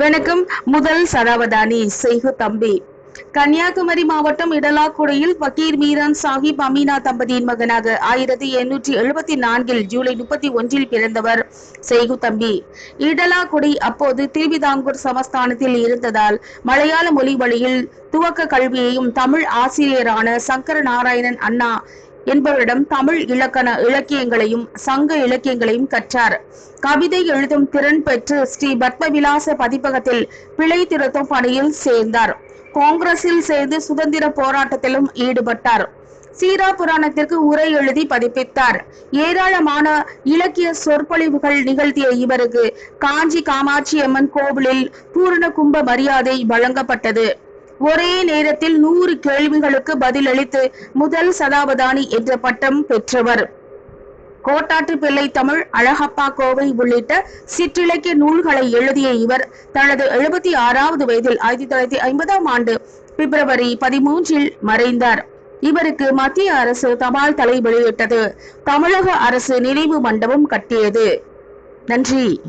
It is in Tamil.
வணக்கம். முதல் சராவதானி செய்கு தம்பி. கன்னியாகுமரி மாவட்டம் இடலாக்குடையில் பக்கீர் மீரான் சாஹிப் அமீனா தம்பதியின் மகனாக ஆயிரத்தி எண்ணூற்றி எழுபத்தி நான்கில் ஜூலை முப்பத்தி ஒன்றில் பிறந்தவர் செய்கு தம்பி. இடலாக்குடி அப்போது திருவிதாங்கூர் சமஸ்தானத்தில் இருந்ததால் மலையாள மொழி வழியில் துவக்க கல்வியையும் தமிழ் ஆசிரியரான சங்கர நாராயணன் அண்ணா என்பவரிடம் தமிழ் இலக்கண இலக்கியங்களையும் சங்க இலக்கியங்களையும் கற்றார். கவிதை எழுதும் திறன் பெற்று ஸ்ரீ பத்மவிலாச பதிப்பகத்தில் பிழை திருத்தும் பணியில் சேர்ந்தார். காங்கிரஸில் சேர்ந்து சுதந்திர போராட்டத்திலும் ஈடுபட்டார். சீரா புராணத்திற்கு உரை எழுதி பதிப்பித்தார். ஏராளமான இலக்கிய சொற்பொழிவுகள் நிகழ்த்திய இவருக்கு காஞ்சி காமாட்சி அம்மன் கோவிலில் பூரண கும்ப மரியாதை வழங்கப்பட்டது. ஒரே நேரத்தில் நூறு கேள்விகளுக்கு பதிலளித்து முதல் சதாபதானி என்ற பட்டம் பெற்றவர். கோட்டாற்று பிள்ளை தமிழ் அழகப்பா கோவை உள்ளிட்ட சிற்றிலக்கிய நூல்களை எழுதிய இவர் தனது எழுபத்தி ஆறாவது வயதில் ஆயிரத்தி தொள்ளாயிரத்தி ஐம்பதாம் ஆண்டு பிப்ரவரி பதிமூன்றில் மறைந்தார். இவருக்கு மத்திய அரசு தபால் தலை வெளியிட்டது. தமிழக அரசு நினைவு மண்டபம் கட்டியது. நன்றி.